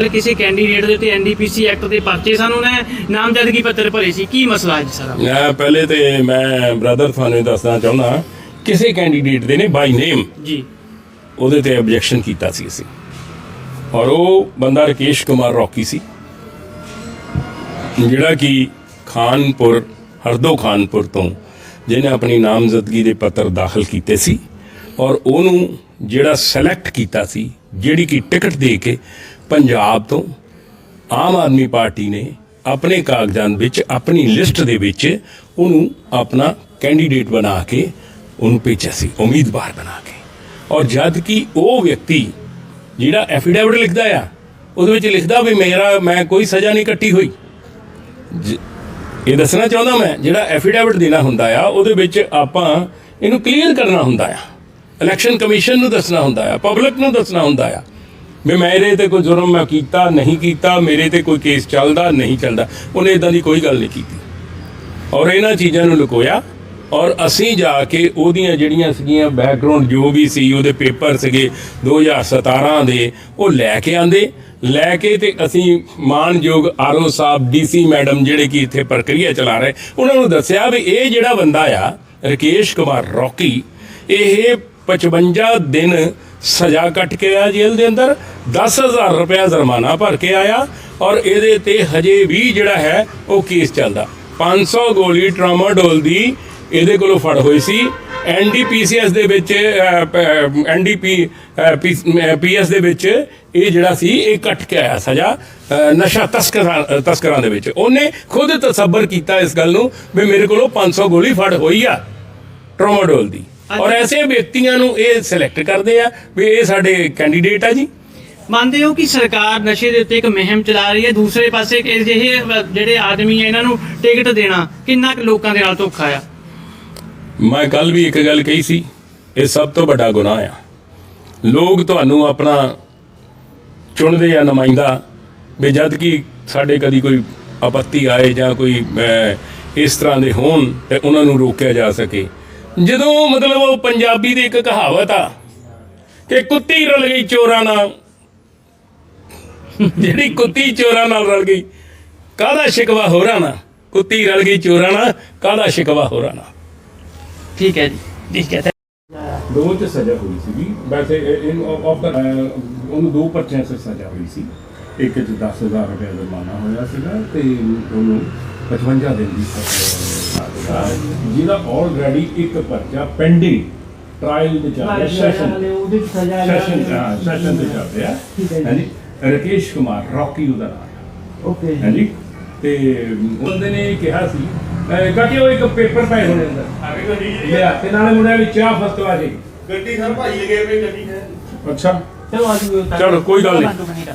ਕਿਸੇ ਕੈਂਡੀਡੇਟ ਦੇ ਉੱਤੇ ਐਨਡੀਪੀਸੀ ਐਕਟ ਦੇ ਪਰਚੇ ਸਨ ਉਹਨੇ ਨਾਮਜ਼ਦਗੀ ਪੱਤਰ ਭਰੇ ਸੀ। ਕੀ ਮਸਲਾ ਹੈ ਜੀ ਸਾਰਾ? ਮੈਂ ਪਹਿਲੇ ਤੇ ਮੈਂ ਬ੍ਰਦਰ ਤੁਹਾਨੂੰ ਇਹ ਦੱਸਣਾ ਚਾਹੁੰਦਾ ਕਿਸੇ ਕੈਂਡੀਡੇਟ ਦੇ ਨੇ ਬਾਈ ਨੇਮ ਜੀ। ਉਹਦੇ ਤੇ ਆਬਜੈਕਸ਼ਨ ਕੀਤਾ ਸੀ ਅਸੀਂ। ਔਰ ਉਹ ਬੰਦਾ ਰਕੇਸ਼ ਕੁਮਾਰ ਰੌਕੀ ਸੀ ਜਿਹੜਾ ਕਿ ਖਾਨਪੁਰ ਹਰਦੋ ਖਾਨਪੁਰ ਤੋਂ ਜਿਹਨੇ ਆਪਣੀ ਨਾਮਜ਼ਦਗੀ ਦੇ ਪੱਤਰ ਦਾਖਲ ਕੀਤੇ ਸੀ। ਔਰ ਉਹਨੂੰ ਜਿਹੜਾ ਸਿਲੈਕਟ ਕੀਤਾ ਸੀ ਜਿਹੜੀ ਕਿ ਟਿਕਟ ਦੇ ਕੇ ਪੰਜਾਬ ਤੋਂ ਆਮ ਆਦਮੀ ਪਾਰਟੀ ਨੇ ਆਪਣੇ ਕਾਗਜ਼ਾਂ ਵਿੱਚ, ਆਪਣੀ ਲਿਸਟ ਦੇ ਵਿੱਚ ਉਹਨੂੰ ਆਪਣਾ ਕੈਂਡੀਡੇਟ ਬਣਾ ਕੇ ਉਹਨੂੰ ਭੇਜਿਆ ਸੀ, ਉਮੀਦਵਾਰ ਬਣਾ ਕੇ। ਔਰ ਜਦ ਕਿ ਉਹ ਵਿਅਕਤੀ ਜਿਹੜਾ ਐਫੀਡੇਵਿਟ ਲਿਖਦਾ ਆ, ਉਹਦੇ ਵਿੱਚ ਲਿਖਦਾ ਵੀ ਮੇਰਾ, ਮੈਂ ਕੋਈ ਸਜ਼ਾ ਨਹੀਂ ਕੱਟੀ ਹੋਈ। ਜ- ਇਹ ਦੱਸਣਾ ਚਾਹੁੰਦਾ ਮੈਂ, ਜਿਹੜਾ ਐਫੀਡੇਵਿਟ ਦੇਣਾ ਹੁੰਦਾ ਆ, ਉਹਦੇ ਵਿੱਚ ਆਪਾਂ ਇਹਨੂੰ ਕਲੀਅਰ ਕਰਨਾ ਹੁੰਦਾ ਆ। ਇਲੈਕਸ਼ਨ ਕਮਿਸ਼ਨ ਨੂੰ ਦੱਸਣਾ ਹੁੰਦਾ ਆ ਪਬਲਿਕ ਨੂੰ ਦੱਸਣਾ ਹੁੰਦਾ ਆ। ਵੀ ਮੇਰੇ ਤੇ ਕੋਈ ਜੁਰਮ ਮੈਂ ਕੀਤਾ, ਨਹੀਂ ਕੀਤਾ, ਮੇਰੇ ਤੇ ਕੋਈ ਕੇਸ ਚੱਲਦਾ, ਨਹੀਂ ਚੱਲਦਾ। ਉਹਨੇ ਇਦਾਂ ਦੀ ਕੋਈ ਗੱਲ ਨਹੀਂ ਕੀਤੀ। ਔਰ ਇਹਨਾਂ ਚੀਜ਼ਾਂ ਨੂੰ ਲੁਕੋਇਆ। ਔਰ ਅਸੀਂ ਜਾ ਕੇ ਉਹਦੀਆਂ ਜਿਹੜੀਆਂ ਸੀਗੀਆਂ ਬੈਕਗ੍ਰਾਉਂਡ ਜੋ ਵੀ ਸੀ, ਉਹਦੇ ਪੇਪਰ ਸੀਗੇ 2017 ਦੇ, ਉਹ ਲੈ ਕੇ ਆਂਦੇ। ਲੈ ਕੇ ਤੇ ਅਸੀਂ ਮਾਨਯੋਗ ਆਰਓ ਸਾਹਿਬ ਡੀਸੀ ਮੈਡਮ ਜਿਹੜੇ ਕਿ ਇੱਥੇ ਪ੍ਰਕਿਰਿਆ ਚਲਾ ਰਹੇ, ਉਹਨਾਂ ਨੂੰ ਦੱਸਿਆ ਵੀ ਇਹ ਜਿਹੜਾ ਬੰਦਾ ਆ, ਰਕੇਸ਼ ਕੁਮਾਰ ਰੌਕੀ, ਇਹ 55 ਦਿਨ ਸਜ਼ਾ ਕੱਟ ਕੇ ਆਇਆ ਜੇਲ੍ਹ ਦੇ ਅੰਦਰ। 10000 ਰੁਪਇਆ ਜੁਰਮਾਨਾ ਭਰ ਕੇ ਆਇਆ ਔਰ ਇਹਦੇ ਤੇ ਹਜੇ ਵੀ ਜਿਹੜਾ ਹੈ ਉਹ ਕੇਸ ਚੱਲਦਾ। 500 ਗੋਲੀ ਟਰਾਮਾਡੋਲ ਦੀ ਇਹਦੇ ਕੋਲੋਂ ਫੜ ਹੋਈ ਸੀ। ਐਨਡੀਪੀਸੀਐਸ ਦੇ ਵਿੱਚ ਐਨਡੀਪੀ ਪੀਐਸ ਦੇ ਵਿੱਚ ਇਹ ਜਿਹੜਾ ਸੀ, ਇਹ ਕੱਟ ਕੇ ਆਇਆ ਸਜ਼ਾ ਨਸ਼ਾ ਤਸਕਰਾਂ ਤਸਕਰਾਂ ਦੇ ਵਿੱਚ। ਉਹਨੇ ਖੁਦ ਤਸੱਬਰ ਕੀਤਾ ਇਸ ਗੱਲ ਨੂੰ ਵੀ ਮੇਰੇ ਕੋਲੋਂ 500 ਗੋਲੀ ਫੜ ਹੋਈ ਆ ਟਰਾਮਾਡੋਲ ਦੀ। ਔਰ ਐਸੇ ਵਿਅਕਤੀਆਂ ਨੂੰ ਇਹ ਸਿਲੈਕਟ ਕਰਦੇ ਆ ਵੀ ਇਹ ਸਾਡੇ ਕੈਂਡੀਡੇਟ ਆ ਜੀ। ਮੰਨਦੇ ਹੋ ਕਿ ਸਰਕਾਰ ਨਸ਼ੇ ਦੇ ਉੱਤੇ ਇੱਕ ਮੁਹਿੰਮ ਚਲਾ ਰਹੀ ਹੈ ਦੂਸਰੇ ਪਾਸੇ ਕਿ ਅਜਿਹੇ ਜਿਹੜੇ ਆਦਮੀ ਆ ਇਹਨਾਂ ਨੂੰ ਟਿਕਟ ਦੇਣਾ ਕਿੰਨਾ ਕੁ ਲੋਕਾਂ ਦੇ ਨਾਲ ਧੋਖਾ ਆ? ਮੈਂ ਕੱਲ ਵੀ ਇੱਕ ਗੱਲ ਕਹੀ ਸੀ ਇਹ ਸਭ ਤੋਂ ਵੱਡਾ ਗੁਨਾਹ ਆ। ਲੋਕ ਤੁਹਾਨੂੰ ਆਪਣਾ ਚੁਣਦੇ ਆ ਨੁਮਾਇੰਦਾ ਵੀ ਜਦ ਕਿ ਸਾਡੇ ਕਦੀ ਕੋਈ ਆਪੱਤੀ ਆਏ ਜਾਂ ਕੋਈ ਇਸ ਤਰ੍ਹਾਂ ਦੇ ਹੋਣ ਤੇ ਉਹਨਾਂ ਨੂੰ ਰੋਕਿਆ ਜਾ ਸਕੇ। ਜਦੋਂ ਮਤਲਬ ਉਹ ਪੰਜਾਬੀ ਦੀ ਇੱਕ ਕਹਾਵਤ ਆ ਕਿ ਕੁੱਤੀ ਰਲ ਗਈ ਚੋਰਾਂ ਨਾਲ। ਜਿਹੜੀ ਕੁੱਤੀ ਚੋਰਾਂ ਨਾਲ ਰਲ ਗਈ ਕਾਹਦਾ ਸ਼ਿਕਵਾ ਹੋਰਾਂ ਨਾਲ ਕੁੱਤੀ ਰਲ ਗਈ ਚੋਰਾਂ ਨਾਲ ਕਾਹਦਾ ਸ਼ਿਕਵਾ ਹੋਰਾਂ ਨਾਲ ਠੀਕ ਹੈ ਜੀ। ਠੀਕ ਹੈ। ਦੋ ਚ ਸਜ਼ਾ ਹੋਈ ਸੀਗੀ। ਵੈਸੇ ਇਨ ਆਫ ਦਾ ਉਹਨੂੰ ਦੋ ਪਰਚਿਆਂ 'ਚ ਸਜ਼ਾ ਹੋਈ ਸੀ। ਇੱਕ ਚ 10000 ਰੁਪਏ ਜੁਰਮਾਨਾ ਹੋਇਆ ਸੀਗਾ ਤੇ ਉਹਨੂੰ 55 ਦਿਨ ਦੀ ਸਜ਼ਾ ਜਿਹਦਾ ਆਲਰੇਡੀ ਇੱਕ ਪਰਚਾ ਪੈਂਡਿੰਗ ਟ੍ਰਾਇਲ ਦੇ ਚੱਲ ਰਿਹਾ ਸੈਸ਼ਨ ਉਹਦੀ ਸਜ਼ਾ ਸੈਸ਼ਨ ਸੈਸ਼ਨ ਦੇ ਚੱਲ ਰਿਹਾ। ਠੀਕ ਹੈ ਜੀ। ਹਾਂਜੀ ਰਕੇਸ਼ ਕੁਮਾਰ ਰੌਕੀ ਉਹਦਾ ਨਾਮ ਹੈ। ਓਕੇ ਹਾਂਜੀ ਤੇ ਉਹਦੇ ਨੇ ਕਿਹਾ ਸੀ ਕਾਕੀ ਉਹ ਇੱਕ ਪੇਪਰ ਪਏ ਹੋਣੇ ਅੰਦਰ। ਲਿਆ ਤੇ ਨਾਲੇ ਮੁੰਡਿਆਂ ਵਿੱਚ ਚਾਹ ਫਸਟ ਆ ਜੀ। ਗੱਡੀ ਸਰ ਭਾਈ ਲਗੇ ਪਏ ਗੱਡੀ ਹੈ। ਅੱਛਾ। ਚਲੋ ਆਜੋ ਚਲੋ, ਕੋਈ ਗੱਲ ਨਹੀਂ।